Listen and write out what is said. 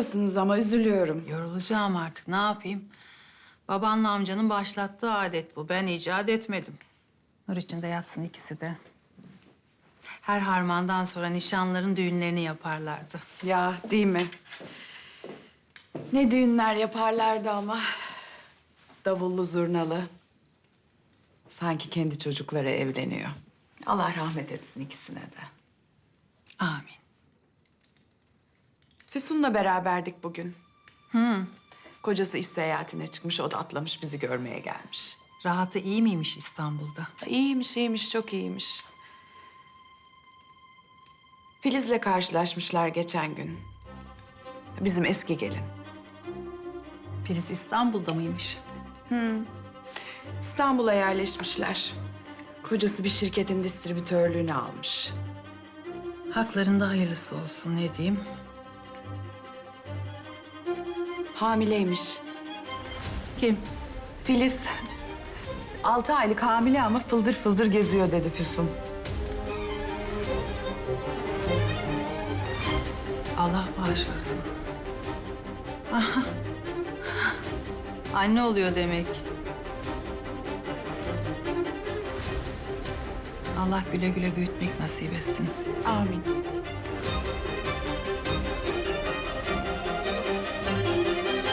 Yoruluyorsunuz ama üzülüyorum. Yorulacağım artık. Ne yapayım? Babanla amcanın başlattığı adet bu. Ben icat etmedim. Nur içinde yatsın ikisi de. Her harmandan sonra nişanların düğünlerini yaparlardı. Ya değil mi? Ne düğünler yaparlardı ama. Davullu zurnalı. Sanki kendi çocukları evleniyor. Allah rahmet etsin ikisine de. Amin. Füsun'la beraberdik bugün. Kocası iş seyahatine çıkmış, o da atlamış bizi görmeye gelmiş. Rahatı iyi miymiş İstanbul'da? İyiymiş, iyiymiş, çok iyiymiş. Filiz'le karşılaşmışlar geçen gün. Bizim eski gelin. Filiz İstanbul'da mıymış? İstanbul'a yerleşmişler. Kocası bir şirketin distribütörlüğünü almış. Haklarında hayırlısı olsun ne diyeyim. Hamileymiş. Kim? Filiz. Altı aylık hamile ama fıldır fıldır geziyor dedi Füsun. Allah bağışlasın. Aha. Anne oluyor demek. Allah güle güle büyütmek nasip etsin. Amin.